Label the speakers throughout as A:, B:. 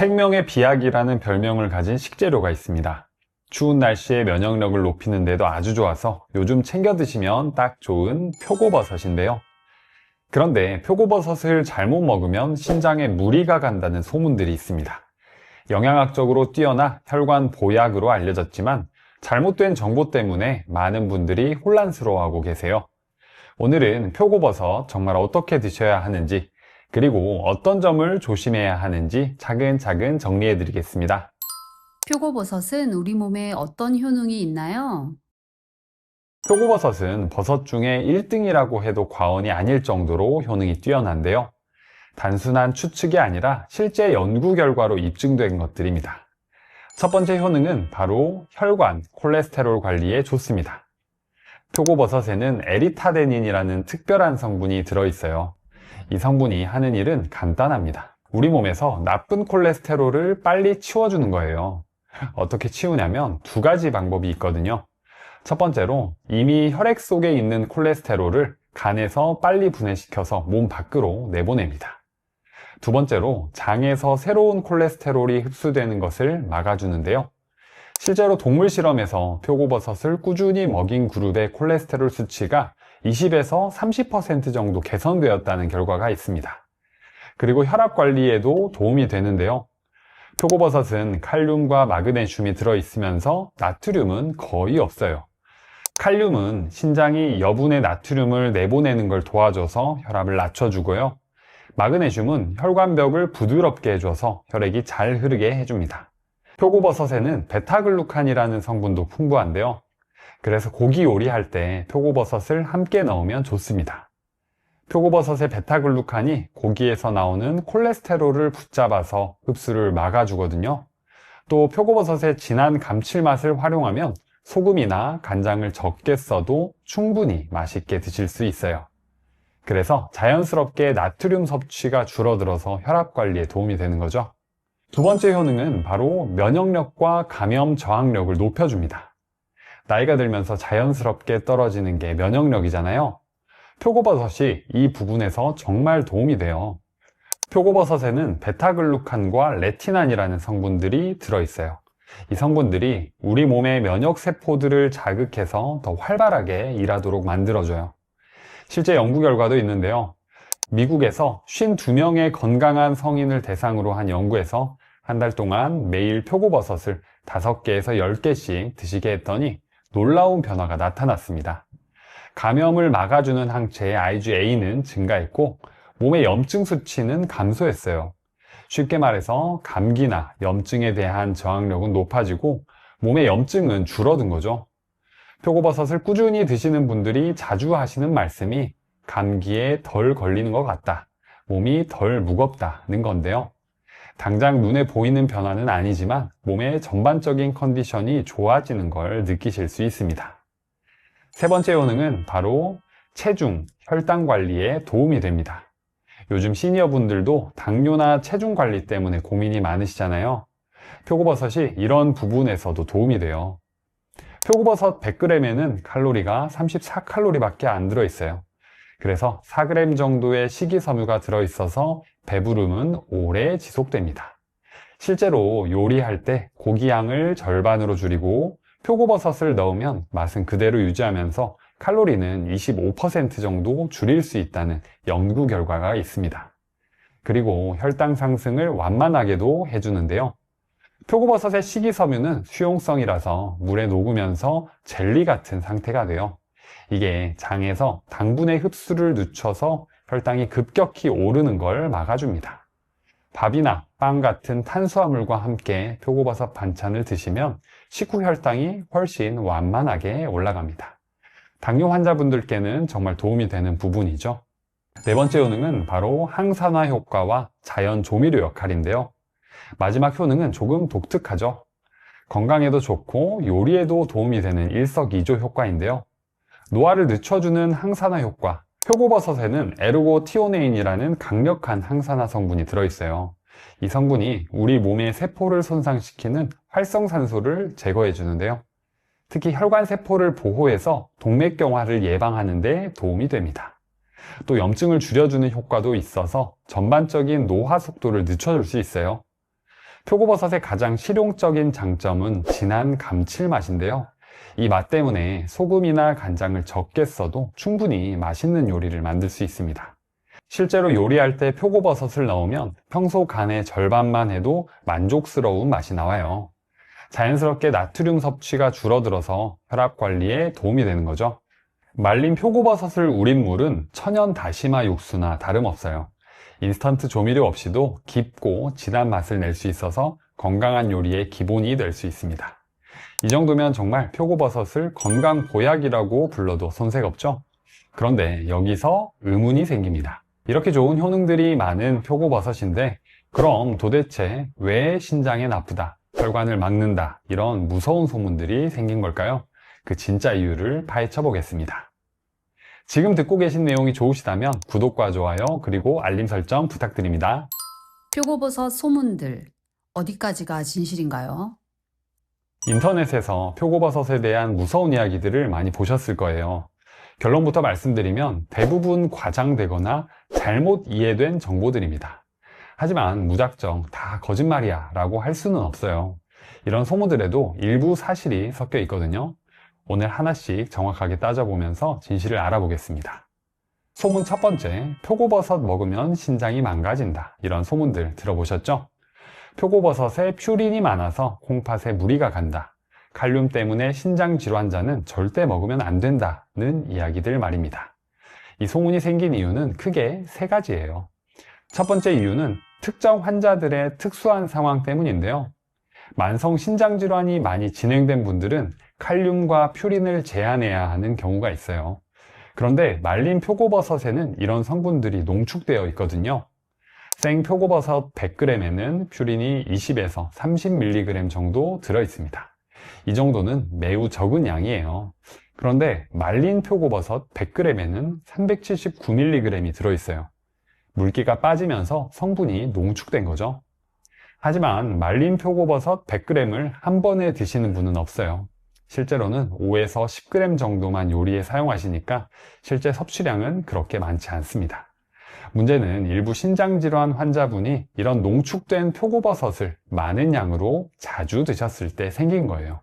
A: 생명의 비약이라는 별명을 가진 식재료가 있습니다. 추운 날씨에 면역력을 높이는 데도 아주 좋아서 요즘 챙겨 드시면 딱 좋은 표고버섯인데요. 그런데 표고버섯을 잘못 먹으면 신장에 무리가 간다는 소문들이 있습니다. 영양학적으로 뛰어나 혈관 보약으로 알려졌지만 잘못된 정보 때문에 많은 분들이 혼란스러워하고 계세요. 오늘은 표고버섯 정말 어떻게 드셔야 하는지 그리고 어떤 점을 조심해야 하는지 차근차근 정리해 드리겠습니다.
B: 표고버섯은 우리 몸에 어떤 효능이 있나요?
A: 표고버섯은 버섯 중에 1등이라고 해도 과언이 아닐 정도로 효능이 뛰어난데요. 단순한 추측이 아니라 실제 연구 결과로 입증된 것들입니다. 첫 번째 효능은 바로 혈관, 콜레스테롤 관리에 좋습니다. 표고버섯에는 에리타데닌이라는 특별한 성분이 들어있어요. 이 성분이 하는 일은 간단합니다. 우리 몸에서 나쁜 콜레스테롤을 빨리 치워주는 거예요. 어떻게 치우냐면 두 가지 방법이 있거든요. 첫 번째로 이미 혈액 속에 있는 콜레스테롤을 간에서 빨리 분해시켜서 몸 밖으로 내보냅니다. 두 번째로 장에서 새로운 콜레스테롤이 흡수되는 것을 막아주는데요. 실제로 동물 실험에서 표고버섯을 꾸준히 먹인 그룹의 콜레스테롤 수치가 20에서 30% 정도 개선되었다는 결과가 있습니다. 그리고 혈압 관리에도 도움이 되는데요. 표고버섯은 칼륨과 마그네슘이 들어있으면서 나트륨은 거의 없어요. 칼륨은 신장이 여분의 나트륨을 내보내는 걸 도와줘서 혈압을 낮춰주고요. 마그네슘은 혈관벽을 부드럽게 해줘서 혈액이 잘 흐르게 해줍니다. 표고버섯에는 베타글루칸이라는 성분도 풍부한데요. 그래서 고기 요리할 때 표고버섯을 함께 넣으면 좋습니다. 표고버섯의 베타글루칸이 고기에서 나오는 콜레스테롤을 붙잡아서 흡수를 막아주거든요. 또 표고버섯의 진한 감칠맛을 활용하면 소금이나 간장을 적게 써도 충분히 맛있게 드실 수 있어요. 그래서 자연스럽게 나트륨 섭취가 줄어들어서 혈압 관리에 도움이 되는 거죠. 두 번째 효능은 바로 면역력과 감염 저항력을 높여줍니다. 나이가 들면서 자연스럽게 떨어지는 게 면역력이잖아요. 표고버섯이 이 부분에서 정말 도움이 돼요. 표고버섯에는 베타글루칸과 레티난이라는 성분들이 들어있어요. 이 성분들이 우리 몸의 면역 세포들을 자극해서 더 활발하게 일하도록 만들어줘요. 실제 연구 결과도 있는데요. 미국에서 52명의 건강한 성인을 대상으로 한 연구에서 한 달 동안 매일 표고버섯을 5개에서 10개씩 드시게 했더니 놀라운 변화가 나타났습니다. 감염을 막아주는 항체의 IgA는 증가했고 몸의 염증 수치는 감소했어요. 쉽게 말해서 감기나 염증에 대한 저항력은 높아지고 몸의 염증은 줄어든 거죠. 표고버섯을 꾸준히 드시는 분들이 자주 하시는 말씀이 감기에 덜 걸리는 것 같다. 몸이 덜 무겁다는 건데요. 당장 눈에 보이는 변화는 아니지만 몸의 전반적인 컨디션이 좋아지는 걸 느끼실 수 있습니다. 세 번째 효능은 바로 체중, 혈당 관리에 도움이 됩니다. 요즘 시니어 분들도 당뇨나 체중 관리 때문에 고민이 많으시잖아요. 표고버섯이 이런 부분에서도 도움이 돼요. 표고버섯 100g에는 칼로리가 34칼로리밖에 안 들어있어요. 그래서 4g 정도의 식이섬유가 들어있어서 배부름은 오래 지속됩니다. 실제로 요리할 때 고기 양을 절반으로 줄이고 표고버섯을 넣으면 맛은 그대로 유지하면서 칼로리는 25% 정도 줄일 수 있다는 연구 결과가 있습니다. 그리고 혈당 상승을 완만하게도 해주는데요. 표고버섯의 식이섬유는 수용성이라서 물에 녹으면서 젤리 같은 상태가 돼요. 이게 장에서 당분의 흡수를 늦춰서 혈당이 급격히 오르는 걸 막아줍니다. 밥이나 빵 같은 탄수화물과 함께 표고버섯 반찬을 드시면 식후 혈당이 훨씬 완만하게 올라갑니다. 당뇨 환자분들께는 정말 도움이 되는 부분이죠. 네 번째 효능은 바로 항산화 효과와 자연 조미료 역할인데요. 마지막 효능은 조금 독특하죠. 건강에도 좋고 요리에도 도움이 되는 일석이조 효과인데요. 노화를 늦춰주는 항산화 효과. 표고버섯에는 에르고티오네인이라는 강력한 항산화 성분이 들어있어요. 이 성분이 우리 몸의 세포를 손상시키는 활성산소를 제거해 주는데요. 특히 혈관 세포를 보호해서 동맥경화를 예방하는 데 도움이 됩니다. 또 염증을 줄여주는 효과도 있어서 전반적인 노화 속도를 늦춰줄 수 있어요. 표고버섯의 가장 실용적인 장점은 진한 감칠맛인데요. 이 맛 때문에 소금이나 간장을 적게 써도 충분히 맛있는 요리를 만들 수 있습니다. 실제로 요리할 때 표고버섯을 넣으면 평소 간의 절반만 해도 만족스러운 맛이 나와요. 자연스럽게 나트륨 섭취가 줄어들어서 혈압 관리에 도움이 되는 거죠. 말린 표고버섯을 우린 물은 천연 다시마 육수나 다름없어요. 인스턴트 조미료 없이도 깊고 진한 맛을 낼 수 있어서 건강한 요리의 기본이 될 수 있습니다. 이 정도면 정말 표고버섯을 건강 보약이라고 불러도 손색 없죠? 그런데 여기서 의문이 생깁니다. 이렇게 좋은 효능들이 많은 표고버섯인데 그럼 도대체 왜 신장에 나쁘다, 혈관을 막는다 이런 무서운 소문들이 생긴 걸까요? 그 진짜 이유를 파헤쳐 보겠습니다. 지금 듣고 계신 내용이 좋으시다면 구독과 좋아요 그리고 알림 설정 부탁드립니다.
B: 표고버섯 소문들 어디까지가 진실인가요?
A: 인터넷에서 표고버섯에 대한 무서운 이야기들을 많이 보셨을 거예요. 결론부터 말씀드리면 대부분 과장되거나 잘못 이해된 정보들입니다. 하지만 무작정 다 거짓말이야 라고 할 수는 없어요. 이런 소문들에도 일부 사실이 섞여 있거든요. 오늘 하나씩 정확하게 따져보면서 진실을 알아보겠습니다. 소문 첫 번째, 표고버섯 먹으면 신장이 망가진다. 이런 소문들 들어보셨죠? 표고버섯에 퓨린이 많아서 콩팥에 무리가 간다. 칼륨 때문에 신장 질환자는 절대 먹으면 안 된다는 이야기들 말입니다. 이 소문이 생긴 이유는 크게 세 가지예요. 첫 번째 이유는 특정 환자들의 특수한 상황 때문인데요. 만성 신장 질환이 많이 진행된 분들은 칼륨과 퓨린을 제한해야 하는 경우가 있어요. 그런데 말린 표고버섯에는 이런 성분들이 농축되어 있거든요. 생 표고버섯 100g에는 퓨린이 20에서 30mg 정도 들어 있습니다. 이 정도는 매우 적은 양이에요. 그런데 말린 표고버섯 100g에는 379mg이 들어 있어요. 물기가 빠지면서 성분이 농축된 거죠. 하지만 말린 표고버섯 100g을 한 번에 드시는 분은 없어요. 실제로는 5에서 10g 정도만 요리에 사용하시니까 실제 섭취량은 그렇게 많지 않습니다. 문제는 일부 신장질환 환자분이 이런 농축된 표고버섯을 많은 양으로 자주 드셨을 때 생긴 거예요.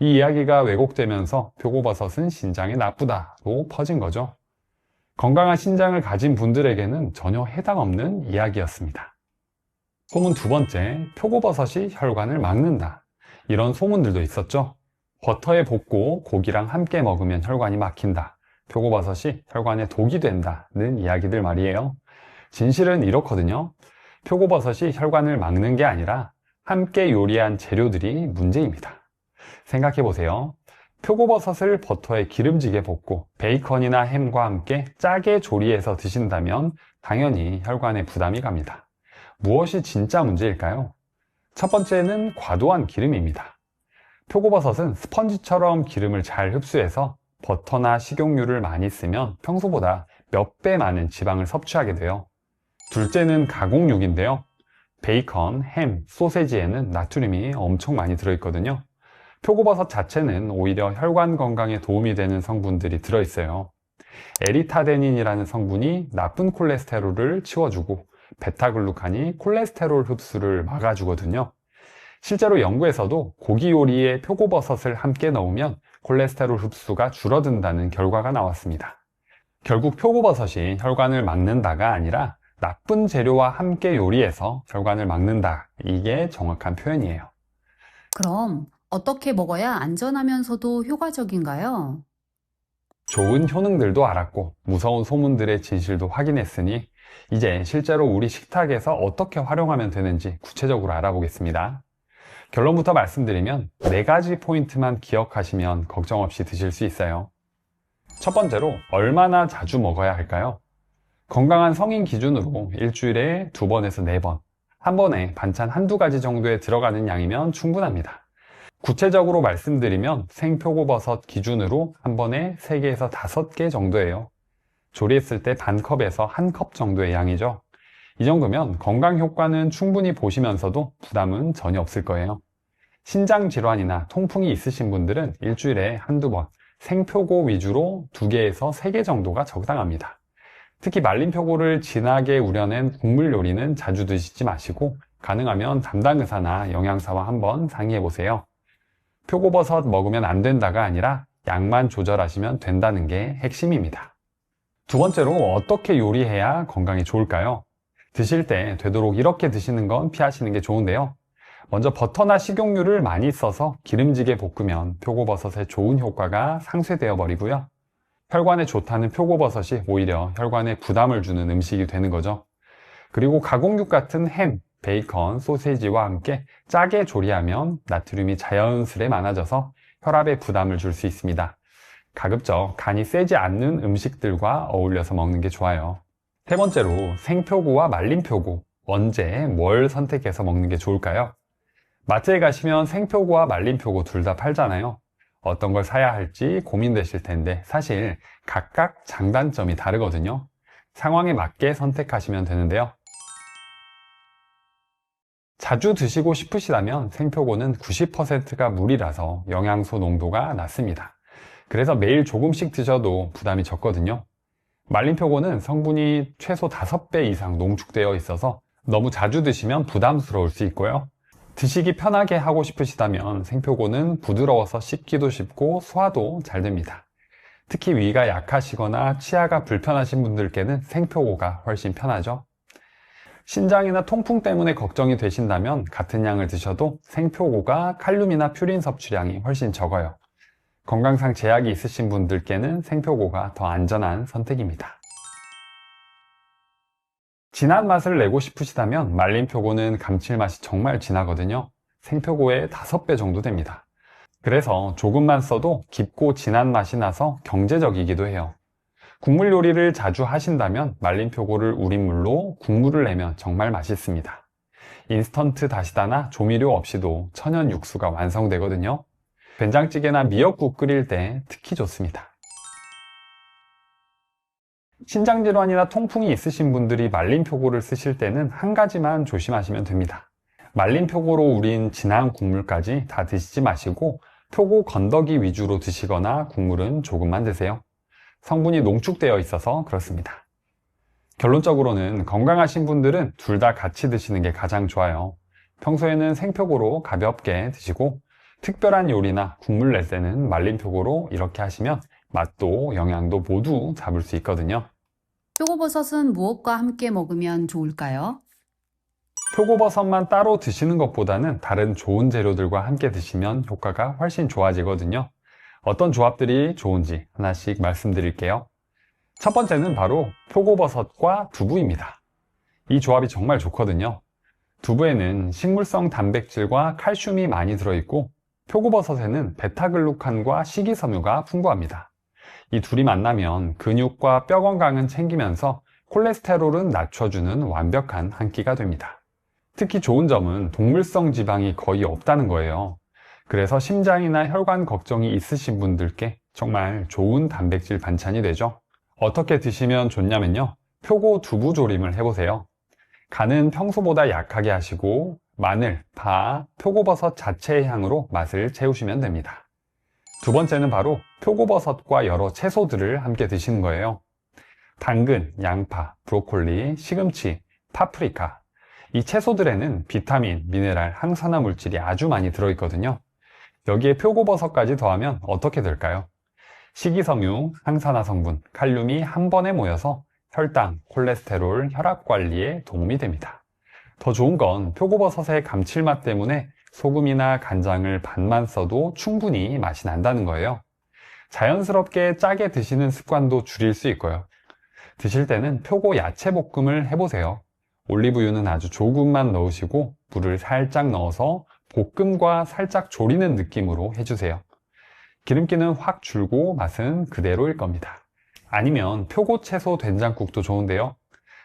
A: 이 이야기가 왜곡되면서 표고버섯은 신장에 나쁘다로 퍼진 거죠. 건강한 신장을 가진 분들에게는 전혀 해당 없는 이야기였습니다. 소문 두 번째, 표고버섯이 혈관을 막는다. 이런 소문들도 있었죠. 버터에 볶고 고기랑 함께 먹으면 혈관이 막힌다. 표고버섯이 혈관에 독이 된다는 이야기들 말이에요. 진실은 이렇거든요. 표고버섯이 혈관을 막는 게 아니라 함께 요리한 재료들이 문제입니다. 생각해 보세요. 표고버섯을 버터에 기름지게 볶고 베이컨이나 햄과 함께 짜게 조리해서 드신다면 당연히 혈관에 부담이 갑니다. 무엇이 진짜 문제일까요? 첫 번째는 과도한 기름입니다. 표고버섯은 스펀지처럼 기름을 잘 흡수해서 버터나 식용유를 많이 쓰면 평소보다 몇 배 많은 지방을 섭취하게 돼요. 둘째는 가공육인데요. 베이컨, 햄, 소세지에는 나트륨이 엄청 많이 들어있거든요. 표고버섯 자체는 오히려 혈관 건강에 도움이 되는 성분들이 들어있어요. 에리타데닌이라는 성분이 나쁜 콜레스테롤을 치워주고 베타글루칸이 콜레스테롤 흡수를 막아주거든요. 실제로 연구에서도 고기 요리에 표고버섯을 함께 넣으면 콜레스테롤 흡수가 줄어든다는 결과가 나왔습니다. 결국 표고버섯이 혈관을 막는다가 아니라 나쁜 재료와 함께 요리해서 혈관을 막는다. 이게 정확한 표현이에요.
B: 그럼 어떻게 먹어야 안전하면서도 효과적인가요?
A: 좋은 효능들도 알았고 무서운 소문들의 진실도 확인했으니 이제 실제로 우리 식탁에서 어떻게 활용하면 되는지 구체적으로 알아보겠습니다. 결론부터 말씀드리면 네 가지 포인트만 기억하시면 걱정 없이 드실 수 있어요. 첫 번째로 얼마나 자주 먹어야 할까요? 건강한 성인 기준으로 일주일에 두 번에서 네 번, 한 번에 반찬 한두 가지 정도에 들어가는 양이면 충분합니다. 구체적으로 말씀드리면 생표고버섯 기준으로 한 번에 3개에서 5개 정도예요. 조리했을 때 반 컵에서 한 컵 정도의 양이죠. 이 정도면 건강 효과는 충분히 보시면서도 부담은 전혀 없을 거예요. 신장 질환이나 통풍이 있으신 분들은 일주일에 한두 번 생표고 위주로 2개에서 3개 정도가 적당합니다. 특히 말린 표고를 진하게 우려낸 국물 요리는 자주 드시지 마시고 가능하면 담당 의사나 영양사와 한번 상의해 보세요. 표고버섯 먹으면 안 된다가 아니라 양만 조절하시면 된다는 게 핵심입니다. 두 번째로 어떻게 요리해야 건강에 좋을까요? 드실 때 되도록 이렇게 드시는 건 피하시는 게 좋은데요. 먼저 버터나 식용유를 많이 써서 기름지게 볶으면 표고버섯의 좋은 효과가 상쇄되어 버리고요. 혈관에 좋다는 표고버섯이 오히려 혈관에 부담을 주는 음식이 되는 거죠. 그리고 가공육 같은 햄, 베이컨, 소세지와 함께 짜게 조리하면 나트륨이 자연스레 많아져서 혈압에 부담을 줄 수 있습니다. 가급적 간이 세지 않는 음식들과 어울려서 먹는 게 좋아요. 세 번째로 생표고와 말린 표고 언제 뭘 선택해서 먹는 게 좋을까요? 마트에 가시면 생표고와 말린 표고 둘 다 팔잖아요. 어떤 걸 사야 할지 고민되실 텐데 사실 각각 장단점이 다르거든요. 상황에 맞게 선택하시면 되는데요. 자주 드시고 싶으시다면 생표고는 90%가 물이라서 영양소 농도가 낮습니다. 그래서 매일 조금씩 드셔도 부담이 적거든요. 말린 표고는 성분이 최소 5배 이상 농축되어 있어서 너무 자주 드시면 부담스러울 수 있고요. 드시기 편하게 하고 싶으시다면 생표고는 부드러워서 씹기도 쉽고 소화도 잘 됩니다. 특히 위가 약하시거나 치아가 불편하신 분들께는 생표고가 훨씬 편하죠. 신장이나 통풍 때문에 걱정이 되신다면 같은 양을 드셔도 생표고가 칼륨이나 퓨린 섭취량이 훨씬 적어요. 건강상 제약이 있으신 분들께는 생표고가 더 안전한 선택입니다. 진한 맛을 내고 싶으시다면 말린 표고는 감칠맛이 정말 진하거든요. 생표고의 5배 정도 됩니다. 그래서 조금만 써도 깊고 진한 맛이 나서 경제적이기도 해요. 국물 요리를 자주 하신다면 말린 표고를 우린 물로 국물을 내면 정말 맛있습니다. 인스턴트 다시다나 조미료 없이도 천연 육수가 완성되거든요. 된장찌개나 미역국 끓일 때 특히 좋습니다. 신장질환이나 통풍이 있으신 분들이 말린 표고를 쓰실 때는 한 가지만 조심하시면 됩니다. 말린 표고로 우린 진한 국물까지 다 드시지 마시고 표고 건더기 위주로 드시거나 국물은 조금만 드세요. 성분이 농축되어 있어서 그렇습니다. 결론적으로는 건강하신 분들은 둘 다 같이 드시는 게 가장 좋아요. 평소에는 생표고로 가볍게 드시고 특별한 요리나 국물 낼 때는 말린 표고로 이렇게 하시면 맛도 영양도 모두 잡을 수 있거든요.
B: 표고버섯은 무엇과 함께 먹으면 좋을까요?
A: 표고버섯만 따로 드시는 것보다는 다른 좋은 재료들과 함께 드시면 효과가 훨씬 좋아지거든요. 어떤 조합들이 좋은지 하나씩 말씀드릴게요. 첫 번째는 바로 표고버섯과 두부입니다. 이 조합이 정말 좋거든요. 두부에는 식물성 단백질과 칼슘이 많이 들어있고 표고버섯에는 베타글루칸과 식이섬유가 풍부합니다. 이 둘이 만나면 근육과 뼈 건강은 챙기면서 콜레스테롤은 낮춰주는 완벽한 한 끼가 됩니다. 특히 좋은 점은 동물성 지방이 거의 없다는 거예요. 그래서 심장이나 혈관 걱정이 있으신 분들께 정말 좋은 단백질 반찬이 되죠. 어떻게 드시면 좋냐면요. 표고 두부 조림을 해보세요. 간은 평소보다 약하게 하시고 마늘, 파, 표고버섯 자체의 향으로 맛을 채우시면 됩니다. 두 번째는 바로 표고버섯과 여러 채소들을 함께 드시는 거예요. 당근, 양파, 브로콜리, 시금치, 파프리카. 이 채소들에는 비타민, 미네랄, 항산화 물질이 아주 많이 들어있거든요. 여기에 표고버섯까지 더하면 어떻게 될까요? 식이섬유, 항산화 성분, 칼륨이 한 번에 모여서 혈당, 콜레스테롤, 혈압 관리에 도움이 됩니다. 더 좋은 건 표고버섯의 감칠맛 때문에 소금이나 간장을 반만 써도 충분히 맛이 난다는 거예요. 자연스럽게 짜게 드시는 습관도 줄일 수 있고요. 드실 때는 표고 야채 볶음을 해보세요. 올리브유는 아주 조금만 넣으시고 물을 살짝 넣어서 볶음과 살짝 조리는 느낌으로 해주세요. 기름기는 확 줄고 맛은 그대로일 겁니다. 아니면 표고 채소 된장국도 좋은데요.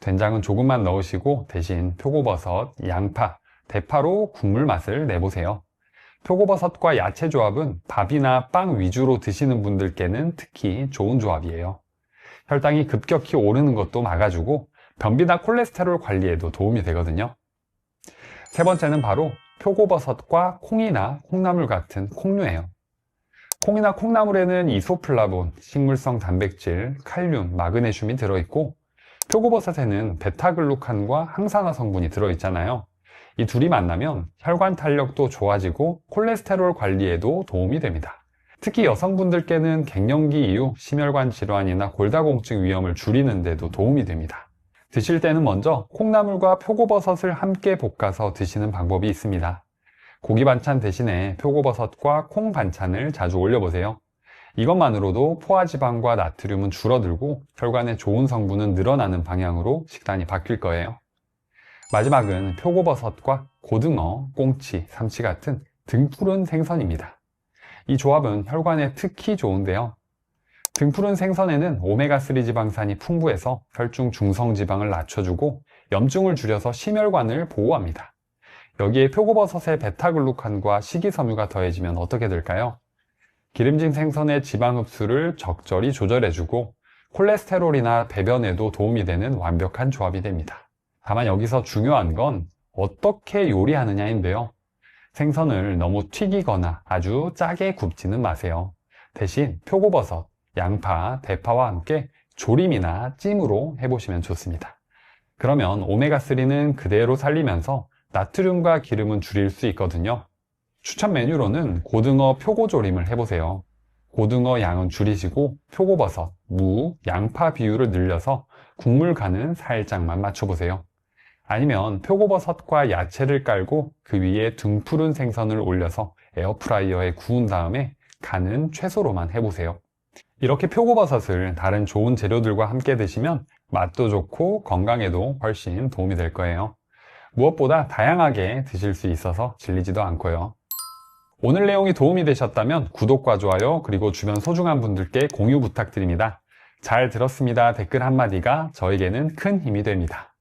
A: 된장은 조금만 넣으시고 대신 표고버섯, 양파, 대파로 국물 맛을 내보세요. 표고버섯과 야채 조합은 밥이나 빵 위주로 드시는 분들께는 특히 좋은 조합이에요. 혈당이 급격히 오르는 것도 막아주고 변비나 콜레스테롤 관리에도 도움이 되거든요. 세 번째는 바로 표고버섯과 콩이나 콩나물 같은 콩류예요. 콩이나 콩나물에는 이소플라본, 식물성 단백질, 칼륨, 마그네슘이 들어있고 표고버섯에는 베타글루칸과 항산화 성분이 들어있잖아요. 이 둘이 만나면 혈관 탄력도 좋아지고 콜레스테롤 관리에도 도움이 됩니다. 특히 여성분들께는 갱년기 이후 심혈관 질환이나 골다공증 위험을 줄이는 데도 도움이 됩니다. 드실 때는 먼저 콩나물과 표고버섯을 함께 볶아서 드시는 방법이 있습니다. 고기 반찬 대신에 표고버섯과 콩 반찬을 자주 올려보세요. 이것만으로도 포화지방과 나트륨은 줄어들고 혈관에 좋은 성분은 늘어나는 방향으로 식단이 바뀔 거예요. 마지막은 표고버섯과 고등어, 꽁치, 삼치 같은 등푸른 생선입니다. 이 조합은 혈관에 특히 좋은데요. 등푸른 생선에는 오메가3 지방산이 풍부해서 혈중 중성 지방을 낮춰주고 염증을 줄여서 심혈관을 보호합니다. 여기에 표고버섯의 베타글루칸과 식이섬유가 더해지면 어떻게 될까요? 기름진 생선의 지방 흡수를 적절히 조절해주고 콜레스테롤이나 배변에도 도움이 되는 완벽한 조합이 됩니다. 다만 여기서 중요한 건 어떻게 요리하느냐인데요. 생선을 너무 튀기거나 아주 짜게 굽지는 마세요. 대신 표고버섯, 양파, 대파와 함께 조림이나 찜으로 해보시면 좋습니다. 그러면 오메가3는 그대로 살리면서 나트륨과 기름은 줄일 수 있거든요. 추천 메뉴로는 고등어 표고조림을 해보세요. 고등어 양은 줄이시고 표고버섯, 무, 양파 비율을 늘려서 국물 간은 살짝만 맞춰보세요. 아니면 표고버섯과 야채를 깔고 그 위에 등푸른 생선을 올려서 에어프라이어에 구운 다음에 간은 최소로만 해보세요. 이렇게 표고버섯을 다른 좋은 재료들과 함께 드시면 맛도 좋고 건강에도 훨씬 도움이 될 거예요. 무엇보다 다양하게 드실 수 있어서 질리지도 않고요. 오늘 내용이 도움이 되셨다면 구독과 좋아요 그리고 주변 소중한 분들께 공유 부탁드립니다. 잘 들었습니다 댓글 한마디가 저에게는 큰 힘이 됩니다.